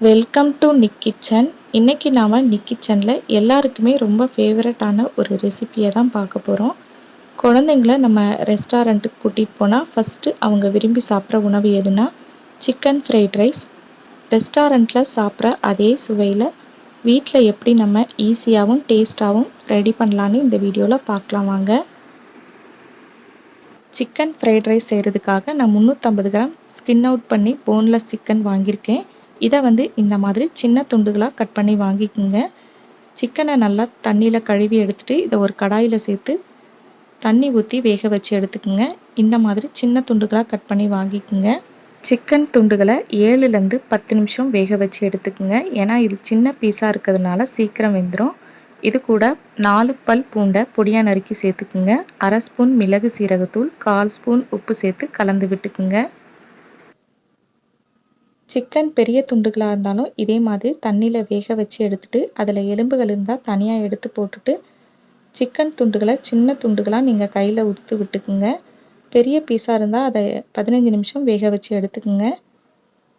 Welcome to Nick kitchen இன்றைக்கி நாம் நிக் கிச்சனில் எல்லாருக்குமே ரொம்ப ஃபேவரட்டான ஒரு ரெசிப்பியை தான் பார்க்க போகிறோம் குழந்தைங்கள நம்ம ரெஸ்டாரண்ட்டுக்கு கூட்டிகிட்டு போனால் ஃபஸ்ட்டு அவங்க விரும்பி சாப்பிட்ற உணவு எதுனா சிக்கன் ஃப்ரைட் ரைஸ் ரெஸ்டாரண்ட்டில் சாப்பிட்ற அதே சுவையில் வீட்டில் எப்படி நம்ம ஈஸியாகவும் டேஸ்ட்டாகவும் ரெடி பண்ணலான்னு இந்த வீடியோவில் பார்க்கலாம் வாங்க. சிக்கன் ஃப்ரைட் ரைஸ் செய்கிறதுக்காக நான் முந்நூற்றம்பது கிராம் ஸ்கின் அவுட் பண்ணி போன்லெஸ் சிக்கன் வாங்கியிருக்கேன். இதை வந்து இந்த மாதிரி சின்ன துண்டுகளாக கட் பண்ணி வாங்கிக்கோங்க. சிக்கனை நல்லா தண்ணியில் கழுவி எடுத்துகிட்டு இதை ஒரு கடாயில் சேர்த்து தண்ணி ஊற்றி வேக வச்சு எடுத்துக்கோங்க. இந்த மாதிரி சின்ன துண்டுகளாக கட் பண்ணி வாங்கிக்கோங்க. சிக்கன் துண்டுகளை ஏழுலேருந்து பத்து நிமிஷம் வேக வச்சு எடுத்துக்கோங்க. ஏன்னா இது சின்ன பீஸாக இருக்கிறதுனால சீக்கிரம் வெந்துடும் இது கூட நாலு பல் பூண்டை பொடியாக நறுக்கி சேர்த்துக்குங்க. அரை ஸ்பூன் மிளகு சீரகத்தூள் கால் ஸ்பூன் உப்பு சேர்த்து கலந்து விட்டுக்குங்க. சிக்கன் பெரிய துண்டுகளாக இருந்தாலும் இதே மாதிரி தண்ணியில் வேக வச்சு எடுத்துட்டு அதில் எலும்புகள் இருந்தால் தனியாக எடுத்து போட்டுட்டு சிக்கன் துண்டுகளை சின்ன துண்டுகளாக நீங்கள் கையில் உதுத்து விட்டுக்குங்க. பெரிய பீஸாக இருந்தால் அதை பதினஞ்சு நிமிஷம் வேக வச்சு எடுத்துக்குங்க.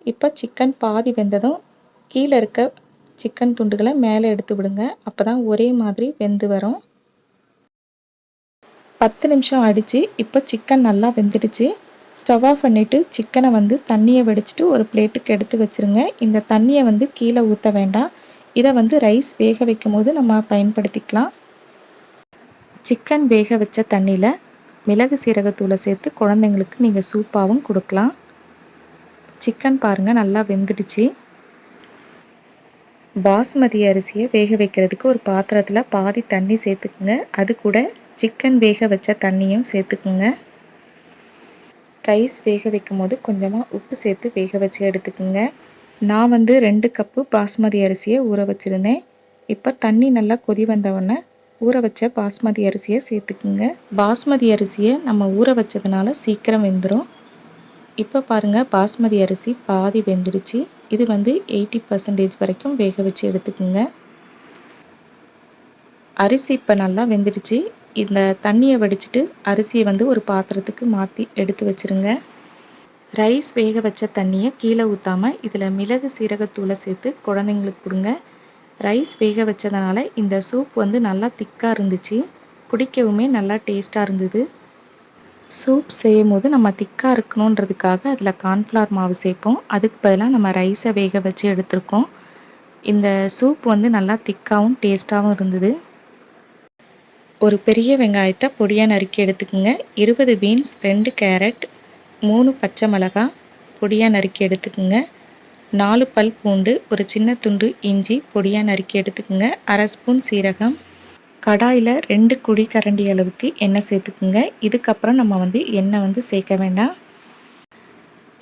இப்போ சிக்கன் பாதி வெந்ததும் கீழே இருக்க சிக்கன் துண்டுகளை மேலே எடுத்து விடுங்க. அப்போ தான் ஒரே மாதிரி வெந்து வரும். பத்து நிமிஷம் அடித்து இப்போ சிக்கன் நல்லா வெந்துடுச்சு. ஸ்டவ் ஆஃப் பண்ணிவிட்டு சிக்கனை வந்து தண்ணியை வடிச்சிட்டு ஒரு பிளேட்டுக்கு எடுத்து வச்சுருங்க. இந்த தண்ணியை வந்து கீழே ஊற்ற வேண்டாம். இதை வந்து ரைஸ் வேக வைக்கும் போது நம்ம பயன்படுத்திக்கலாம். சிக்கன் வேக வச்ச தண்ணியில் மிளகு சீரகத்தூளை சேர்த்து குழந்தைங்களுக்கு நீங்கள் சூப்பாகவும் கொடுக்கலாம். சிக்கன் பாருங்கள் நல்லா வெந்துடுச்சு. பாஸ்மதி அரிசியை வேக வைக்கிறதுக்கு ஒரு பாத்திரத்தில் பாதி தண்ணி சேர்த்துக்குங்க. அது கூட சிக்கன் வேக வச்ச தண்ணியும் சேர்த்துக்குங்க. ரைஸ் வேக வைக்கும் போது கொஞ்சமாக உப்பு சேர்த்து வேக வச்சு எடுத்துக்கோங்க. நான் வந்து ரெண்டு கப்பு பாஸ்மதி அரிசியை ஊற வச்சுருந்தேன். இப்போ தண்ணி நல்லா கொதி வந்தவுடனே ஊற வச்ச பாஸ்மதி அரிசியை சேர்த்துக்குங்க. பாஸ்மதி அரிசியை நம்ம ஊற வச்சதுனால சீக்கிரம் வெந்துடும் இப்போ பாருங்கள் பாஸ்மதி அரிசி பாதி வெந்துருச்சு. இது வந்து எயிட்டி பர்சன்டேஜ் வரைக்கும் வேக வச்சு எடுத்துக்கோங்க. அரிசி இப்போ நல்லா வெந்துடுச்சு இந்த தண்ணியை வடிச்சிட்டு அரிசியை வந்து ஒரு பாத்திரத்துக்கு மாற்றி எடுத்து வச்சுருங்க. ரைஸ் வேக வச்ச தண்ணியை கீழே ஊற்றாமல் இதில் மிளகு சீரகத்தூளை சேர்த்து குழந்தைங்களுக்கு கொடுங்க. ரைஸ் வேக வச்சதுனால இந்த சூப் வந்து நல்லா திக்காக இருந்துச்சு. குடிக்கவுமே நல்லா டேஸ்ட்டாக இருந்தது. சூப் செய்யும் போது நம்ம திக்காக இருக்கணுன்றதுக்காக அதில் கார்ன்ஃப்ளவர் மாவு சேர்ப்போம். அதுக்கு பதிலாக நம்ம ரைஸை வேக வச்சு எடுத்திருக்கோம். இந்த சூப் வந்து நல்லா திக்காகவும் டேஸ்ட்டாகவும் இருந்தது. ஒரு பெரிய வெங்காயத்தை பொடியாக நறுக்கி எடுத்துக்கோங்க. இருபது பீன்ஸ் ரெண்டு கேரட் மூணு பச்சை மிளகாய் பொடியாக நறுக்கி எடுத்துக்கோங்க. நாலு பல் பூண்டு ஒரு சின்ன துண்டு இஞ்சி பொடியாக நறுக்கி எடுத்துக்கோங்க. அரை ஸ்பூன் சீரகம். கடாயில் ரெண்டு குழி கரண்டி அளவுக்கு எண்ணெய் சேர்த்துக்குங்க. இதுக்கப்புறம் நம்ம வந்து எண்ணெய் வந்து சேர்க்க வேண்டாம்.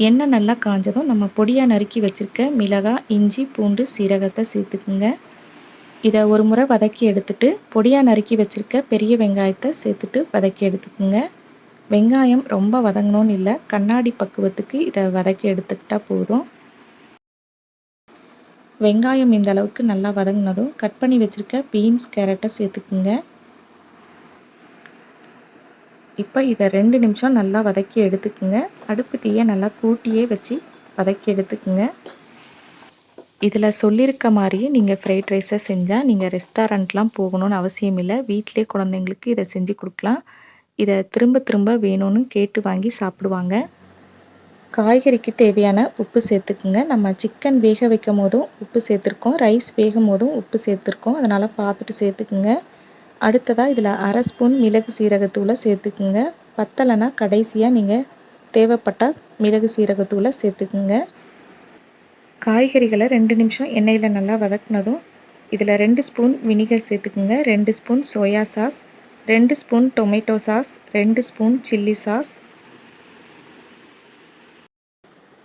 எண்ணெய் நல்லா காஞ்சதும் நம்ம பொடியாக நறுக்கி வச்சுருக்க மிளகாய் இஞ்சி பூண்டு சீரகத்தை சேர்த்துக்குங்க. இதை ஒரு முறை வதக்கி எடுத்துட்டு பொடியாக நறுக்கி வச்சுருக்க பெரிய வெங்காயத்தை சேர்த்துட்டு வதக்கி எடுத்துக்குங்க. வெங்காயம் ரொம்ப வதங்கணும்னு இல்லை கண்ணாடி பக்குவத்துக்கு இதை வதக்கி எடுத்துக்கிட்டால் போதும். வெங்காயம் இந்த அளவுக்கு நல்லா வதங்கினதும் கட் பண்ணி வச்சுருக்க பீன்ஸ் கேரட்டை சேர்த்துக்குங்க. இப்போ இதை ரெண்டு நிமிஷம் நல்லா வதக்கி எடுத்துக்குங்க. அடுப்பு தீயை நல்லா கூட்டியே வச்சு வதக்கி எடுத்துக்குங்க. இதில் சொல்லியிருக்க மாதிரியே நீங்கள் ஃப்ரைட் ரைஸை செஞ்சால் நீங்கள் ரெஸ்டாரண்ட்லாம் போகணும்னு அவசியம் இல்லை. வீட்டிலே குழந்தைங்களுக்கு இதை செஞ்சு கொடுக்கலாம். இதை திரும்ப திரும்ப வேணும்னு கேட்டு வாங்கி சாப்பிடுவாங்க. காய்கறிக்கு தேவையான உப்பு சேர்த்துக்குங்க. நம்ம சிக்கன் வேக வைக்கும் போதும் உப்பு சேர்த்துருக்கோம். ரைஸ் வேகும் போதும் உப்பு சேர்த்துருக்கோம். அதனால் பார்த்துட்டு சேர்த்துக்குங்க. அடுத்ததாக இதில் அரை ஸ்பூன் மிளகு சீரகத்தூளை சேர்த்துக்குங்க. பத்தலைன்னா கடைசியாக நீங்கள் தேவைப்பட்டால் மிளகு சீரகத்தூளை சேர்த்துக்குங்க. காய்கறிகளை ரெண்டு நிமிஷம் எண்ணெயில் நல்லா வதக்குனதும் இதில் ரெண்டு ஸ்பூன் வினிகர் சேர்த்துக்குங்க. ரெண்டு ஸ்பூன் சோயா சாஸ் ரெண்டு ஸ்பூன் டொமேட்டோ சாஸ் ரெண்டு ஸ்பூன் சில்லி சாஸ்.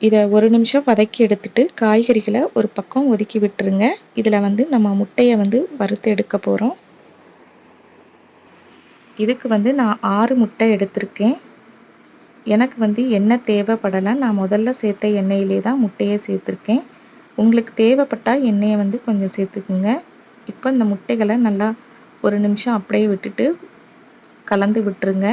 இதை ஒரு நிமிஷம் வதக்கி எடுத்துட்டு காய்கறிகளை ஒரு பக்கம் ஒதுக்கி விட்டுருங்க. இதில் வந்து நம்ம முட்டையை வந்து வறுத்து எடுக்க போகிறோம் இதுக்கு வந்து நான் ஆறு முட்டை எடுத்திருக்கேன். எனக்கு வந்து எண்ணெய் தேவைப்படலை நான் முதல்ல சேர்த்த எண்ணெயிலே தான் முட்டையை சேர்த்துருக்கேன். உங்களுக்கு தேவைப்பட்டால் எண்ணெயை வந்து கொஞ்சம் சேர்த்துக்குங்க. இப்போ இந்த முட்டைகளை நல்லா ஒரு நிமிஷம் அப்படியே விட்டுட்டு கலந்து விட்டுருங்க.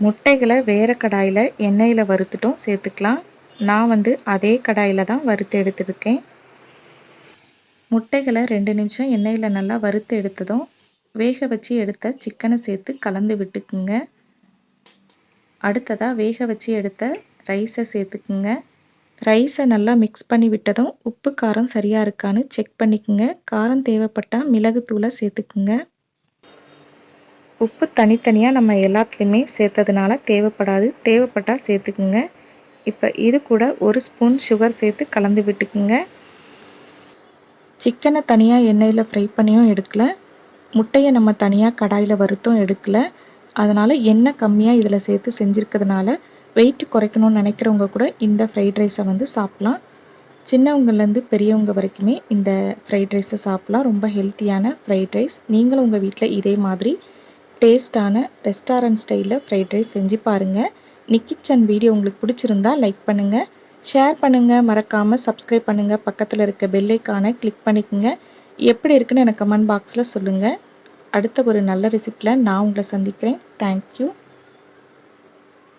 முட்டைகளை வேறு கடாயில் எண்ணெயில் வறுத்துட்டும் சேர்த்துக்கலாம். நான் வந்து அதே கடாயில் தான் வறுத்து எடுத்துருக்கேன். முட்டைகளை ரெண்டு நிமிஷம் எண்ணெயில் நல்லா வறுத்து எடுத்ததும் வேக வச்சு எடுத்த சிக்கனை சேர்த்து கலந்து விட்டுக்குங்க. அடுத்ததாக வேக வச்சு எடுத்த ரைஸை சேர்த்துக்குங்க. ரைஸை நல்லா மிக்ஸ் பண்ணி விட்டதும் உப்பு காரம் சரியாக இருக்கான்னு செக் பண்ணிக்கோங்க. காரம் தேவைப்பட்டால் மிளகுத்தூளை சேர்த்துக்குங்க. உப்பு தனித்தனியாக நம்ம எல்லாத்துலேயுமே சேர்த்ததுனால தேவைப்படாது. தேவைப்பட்டால் சேர்த்துக்குங்க. இப்போ இது கூட ஒரு ஸ்பூன் சுகர் சேர்த்து கலந்து விட்டுக்குங்க. சிக்கனை தனியாக எண்ணெயில் ஃப்ரை பண்ணியும் எடுக்கல. முட்டையை நம்ம தனியாக கடாயில் வறுத்தும் எடுக்கலை. அதனால் எண்ணெய் கம்மியாக இதில் சேர்த்து செஞ்சுருக்கிறதுனால வெயிட் குறைக்கணும்னு நினைக்கிறவங்க கூட இந்த ஃப்ரைட் ரைஸை வந்து சாப்பிட்லாம். சின்னவங்கலேருந்து பெரியவங்க வரைக்குமே இந்த ஃப்ரைட் ரைஸை சாப்பிட்லாம். ரொம்ப ஹெல்த்தியான ஃப்ரைட் ரைஸ் நீங்களும் உங்கள் வீட்டில் இதே மாதிரி டேஸ்டான ரெஸ்டாரண்ட் ஸ்டைலில் ஃப்ரைட் ரைஸ் செஞ்சு பாருங்கள் நிக்கிச்சன் வீடியோ உங்களுக்கு பிடிச்சிருந்தா லைக் பண்ணுங்கள் ஷேர் பண்ணுங்கள் மறக்காமல் சப்ஸ்கிரைப் பண்ணுங்கள் பக்கத்தில் இருக்க பெல்லைக்கான கிளிக் பண்ணிக்கோங்க. எப்படி இருக்குன்னு எனக்கு கமெண்ட் பாக்ஸில் சொல்லுங்கள் அடுத்த ஒரு நல்ல ரெசிப்பியில் நான் உங்களை சந்திக்கிறேன். தேங்க்யூ